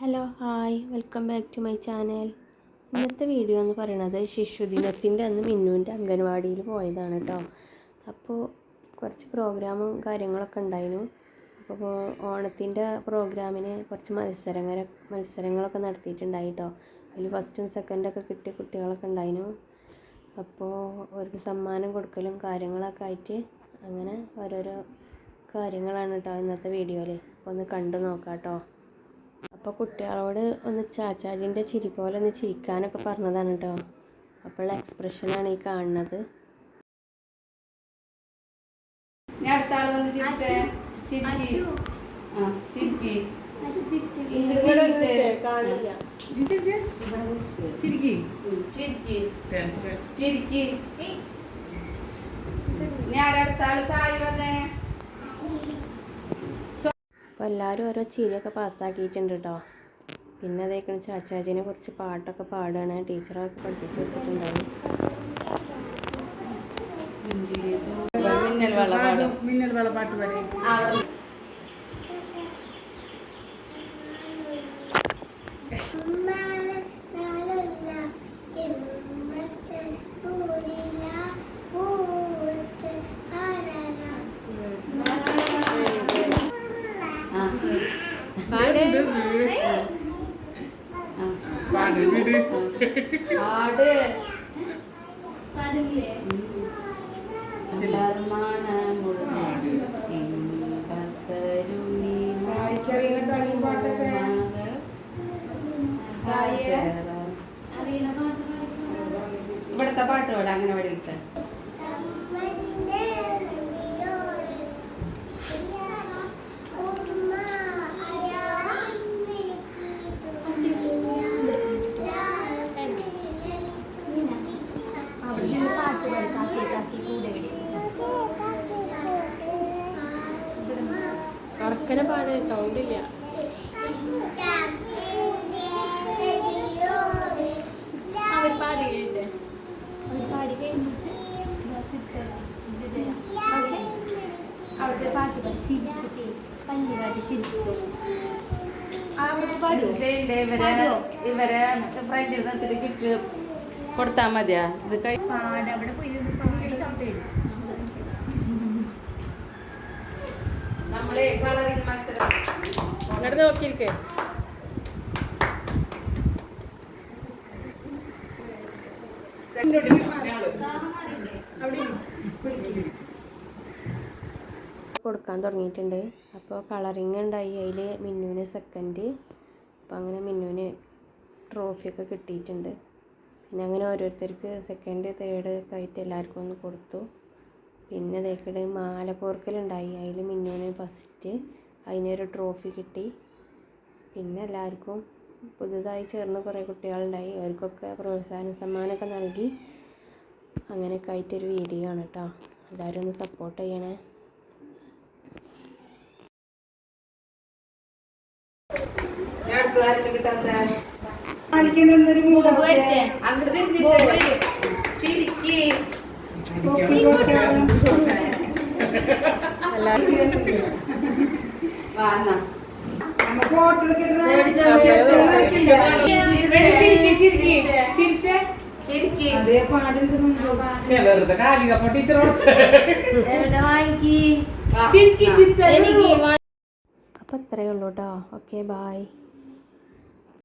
Hello hi. Welcome back to my channel. ഇന്നത്തെ video എന്ന് പറയുന്നത് ശിശുദിനത്തിന്റെ അന്ന് മിന്നുവിന്റെ അംഗൻവാടിയിൽ പോയതാണ് കേട്ടോ അപ്പോൾ കുറച്ച് പ്രോഗ്രാമും കാര്യങ്ങളൊക്കെ ഉണ്ടായിരുന്നു. അപ്പോൾ ഓണത്തിന്റെ പ്രോഗ്രാമിന് കുറച്ച് മത്സരങ്ങൾ മത്സരങ്ങളൊക്കെ നടത്തിയിട്ടുണ്ടായി കേട്ടോ അതിൽ ഫസ്റ്റും സെക്കൻഡൊക്കെ കിട്ടിയ കുട്ടികളൊക്കെ ഉണ്ടായിരുന്നു. അപ്പോൾ അവർക്ക് സമ്മാനം കൊടുക്കലും കാര്യങ്ങളൊക്കെ ആയിട്ട് അങ്ങനെ ഓരോരോ കാര്യങ്ങളാണ് കേട്ടോ ഇന്നത്തെ വീഡിയോയിൽ. ഒന്ന് കണ്ടു നോക്കാം കേട്ടോ അപ്പോൾ കുട്ടികളോട് ഒന്ന് ചാച്ചാജിന്റെ ചിരി പോലെ ഒന്ന് ചിരിക്കാനൊക്കെ പറഞ്ഞതാണ് കേട്ടോ അപ്പോഴുള്ള എക്സ്പ്രഷനാണ് ഈ കാണുന്നത്. ഞാൻ അടുത്താൾ സായി വന്ന് ചിരിച്ചേ ചിരിക്കി ആ ചിരിക്കി ഇങ്ങോട്ട് നീങ്ങിയിട്ട്. ചിരിക്കി ചിരിക്കി ചിരിക്കി ഞാൻ അടുത്ത ആൾ സായി വന്നേ അപ്പോൾ എല്ലാവരും ഓരോ ചിരിയൊക്കെ പാസ്സാക്കിയിട്ടുണ്ട് കേട്ടോ പിന്നെ അതേക്കണം ചാച്ചാജിനെ കുറിച്ച് പാട്ടൊക്കെ പാടുകയാണ് ടീച്ചറൊക്കെ പഠിപ്പിച്ച് കൊടുത്തിട്ടുണ്ടാവും മിന്നൽ വെള്ളപ്പാടും വരെ വെള്ളപ്പാട്ട് പാട് വിട്. ആട്. സായിക്കറിയുന്ന കളിയും പാട്ടൊക്കെ? ഇവിടുത്തെ പാട്ട് പാടാ അങ്ങനെ പാടിയിട്ട് ഉറക്കനെ പാട് സൗണ്ട് ഇല്ല. അവർ പാടുകയുണ്ട്. അവർ പാടി കഴിഞ്ഞിട്ട് അവിടുത്തെ പാട്ട് പാടി ചിരിച്ചിട്ട് പല്ല് കാട്ടി ചിരിച്ചിട്ട് അവിടെ പാടുവോ? ചെയ്യണ്ടേ ഇവരെ ഇവരെ ഫ്രണ്ടിൽ നിർത്തിട്ട് കിട്ട് കൊടുത്താ മതിയാ. ഇത് കഴി പാട് അവിടെ പോയി വരും. അങ്ങോട്ട് നോക്കിയിരിക്കേ. കൊടുക്കാൻ തുടങ്ങിയിട്ടുണ്ട്. അപ്പോൾ കളറിങ് ഉണ്ടായി. അതിൽ മിന്നുവിന് സെക്കൻഡ് അപ്പോൾ അങ്ങനെ മിന്നുവിന് ട്രോഫിയൊക്കെ കിട്ടിയിട്ടുണ്ട്. പിന്നെ അങ്ങനെ ഓരോരുത്തർക്ക് സെക്കൻഡ് തേർഡ് ഒക്കെ ആയിട്ട് എല്ലാവർക്കും ഒന്ന് കൊടുത്തു. പിന്നെ തേക്കട് മാല കോർക്കലുണ്ടായി. അതിൽ മിന്നുവിന് ഫസ്റ്റ് അതിനൊരു ട്രോഫി കിട്ടി. പിന്നെ എല്ലാവർക്കും പുതുതായി ചേർന്ന് കുറേ കുട്ടികളുണ്ടായി. അവർക്കൊക്കെ പ്രോത്സാഹന സമ്മാനമൊക്കെ നൽകി. അങ്ങനെയൊക്കെ ആയിട്ടൊരു വീഡിയോ ആണ് കേട്ടോ എല്ലാവരും ഒന്ന് സപ്പോർട്ട് ചെയ്യണേ. അങ്ങോട്ട് തിരിഞ്ഞിട്ട് ചിരിക്കി. വെറുതെ കാലിക ഉള്ളൂട്ടോ എവിടെ വാങ്ങിക്കി വാ. ചിരിക്കി. ചിരിച്ച എനിക്ക് അപ്പോൾ അത്രയേ ഉള്ളൂ കേട്ടോ ഓക്കെ ബായ്